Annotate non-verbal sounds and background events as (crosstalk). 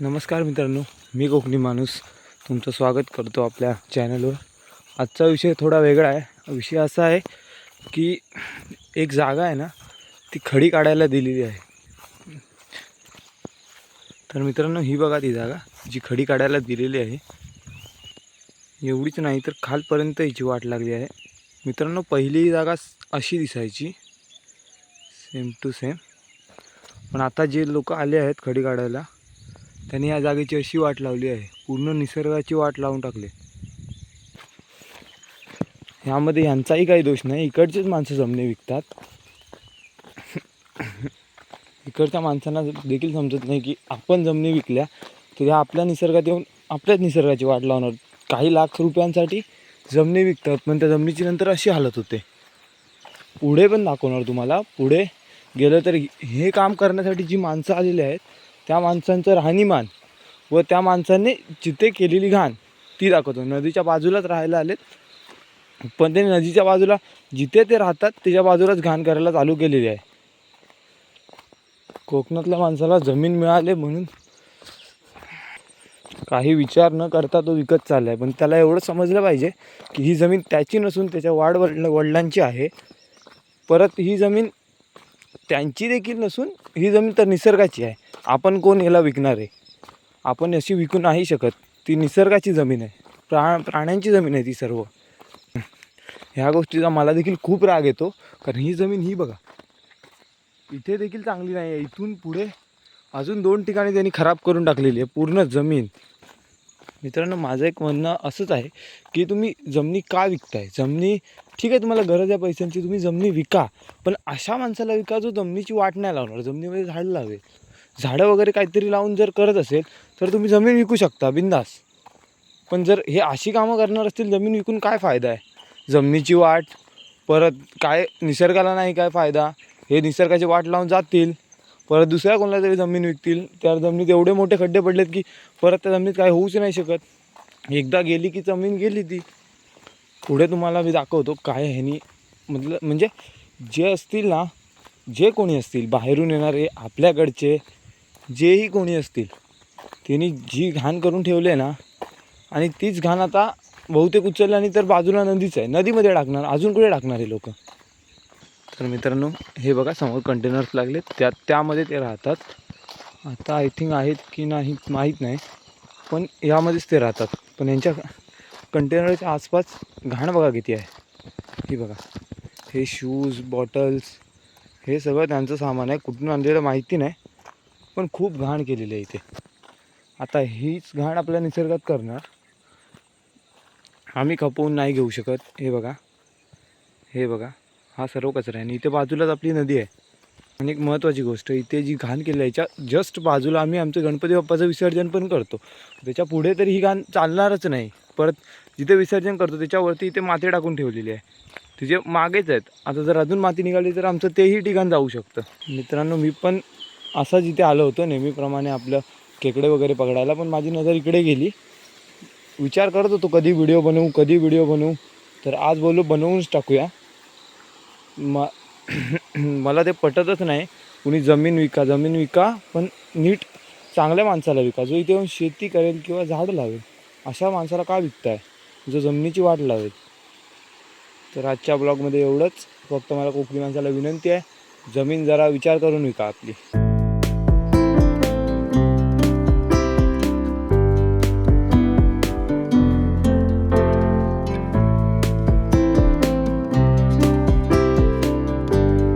नमस्कार मित्रांनो मी कोकणी माणूस. तुमचं स्वागत करतो आपल्या चॅनलवर आजचा विषय थोडा वेगळा आहे. विषय असा आहे की एक जागा आहे ना ती खडी काढायला दिलेली आहे. तर मित्रांनो ही बघा ती जागा जी खडी काढायला दिलेली आहे. एवढीच नाही तर खालपर्यंत हिची वाट लागली आहे. मित्रांनो पहिली जागा अशी दिसायची. सेम टू सेम पण आता जे लोक आले आहेत खडी काढायला त्यांनी या जागेची अशी वाट लावली आहे. पूर्ण निसर्गाची वाट लावून टाकली. ह्यामध्ये ह्यांचाही काही दोष नाही. इकडचेच माणसं जमणे विकतात. इकडच्या माणसांना देखील समजत नाही की आपण जमिनी विकल्या तर ह्या आपल्या निसर्गात येऊन आपल्याच निसर्गाची वाट लावणार. काही लाख रुपयांसाठी जमिनी विकतात पण त्या जमिनीची नंतर अशी हालत होते. पुढे पण दाखवणार तुम्हाला. पुढे गेलं तर हे काम करण्यासाठी जी माणसं आलेली आहेत त्या माणसांचं राहणीमान व त्या माणसाने जिथे केलेली घाण ती दाखवतो. नदीच्या बाजूलाच राहायला आलेत. पण ते नदीच्या बाजूला जिथे ते राहतात त्याच्या बाजूलाच घाण करायला चालू केलेली आहे. कोकणातल्या माणसाला जमीन मिळाले म्हणून काही विचार न करता तो विकत चालला आहे पण त्याला एवढं समजलं पाहिजे की ही जमीन त्याची नसून त्याच्या वाढ वडील वडिलांची आहे. परत ही जमीन त्यांची देखील नसून ही जमीन तर निसर्गाची आहे. आपण कोण याला विकणार आहे? आपण अशी विकू नाही शकत. ती निसर्गाची जमीन आहे. प्रा प्राण्यांची जमीन आहे ती सर्व. ह्या गोष्टीचा मला देखील खूप राग येतो. कारण ही जमीन ही बघा. इथे देखील चांगली नाही आहे. इथून पुढे अजून दोन ठिकाणी त्यांनी खराब करून टाकलेली आहे. पूर्ण जमीन. मित्रांनो माझं एक म्हणणं असंच आहे की तुम्ही जमिनी का विकताय? जमिनी ठीक आहे तुम्हाला गरज आहे पैशांची. तुम्ही जमिनी विका. पण अशा माणसाला विका जो जमिनीची वाट नाही लावणार. जमिनीमध्ये झाड लावेल. झाडं वगैरे काहीतरी लावून जर करत असेल तर तुम्ही जमीन विकू शकता बिंदास. पण जर हे अशी कामं करणार असतील जमीन विकून काय फायदा आहे? जमिनीची वाट परत काय निसर्गाला नाही काय फायदा? हे निसर्गाची वाट लावून जातील परत दुसऱ्या कोणाला तरी जमीन विकतील त्या जमिनीत एवढे मोठे खड्डे पडलेत की परत त्या जमिनीत काय होऊच नाही शकत. एकदा गेली की जमीन गेली ती. पुढे तुम्हाला मी दाखवतो काय ह्यानी मतलब म्हणजे जे असतील ना जे कोणी असतील बाहेरून येणारे आपल्याकडचे जेही कोणी असतील त्यांनी जी घाण करून ठेवली आहे ना आणि तीच घाण आता बहुतेक उचलली आणि तर बाजूला नदीच आहे. नदीमध्ये टाकणार अजून कुठे टाकणार हे लोक? तर मित्रांनो हे बघा समोर कंटेनर्स लागले. त्या त्यामध्ये ते राहतात. आता आय थिंक आहेत की नाही माहीत नाही पण यामध्येच ते राहतात. पण यांच्या कंटेनरच्या आसपास घाण बघा किती आहे. ही बघा. हे शूज बॉटल्स हे सगळं त्यांचं सामान आहे. कुठून आणलेलं माहिती नाही. पण खूप घाण केलेली आहे इथे. आता हीच घाण आपल्या निसर्गात करणार. आम्ही खपवून नाही घेऊ शकत. हे बघा. हे बघा. हा सर्व कचरा आहे. आणि इथे बाजूलाच आपली नदी आहे. आणि एक महत्त्वाची गोष्ट इथे जी घाण केली आहे याच्या जस्ट बाजूला आम्ही आमचं गणपती बाप्पाचं विसर्जन पण करतो. त्याच्या पुढे तरी ही घाण चालणारच नाही. परत जिथे विसर्जन करतो त्याच्यावरती इथे माती टाकून ठेवलेली आहे. तिचे मागेच आहेत. आता जर अजून माती निघाली तर आमचं तेही ठिकाण जाऊ शकतं. मित्रांनो मी पण असंच इथे आलो होतो नेहमीप्रमाणे आपलं खेकडे वगैरे पकडायला पण माझी नजर इकडे गेली. विचार करत होतो कधी व्हिडिओ बनवू कधी व्हिडिओ बनवू? तर आज बोललो बनवूनच टाकूया. म (clears throat) मला ते पटतच नाही. कुणी जमीन विका जमीन विका पण नीट चांगल्या माणसाला विका. जो इथे येऊन शेती करेल किंवा झाड लावेल अशा माणसाला का विकताय? जो जमिनीची वाट लावेल. तर आजच्या ब्लॉगमध्ये एवढंच. फक्त मला कोकणी माणसाला विनंती आहे जमीन जरा विचार करून विका आपली.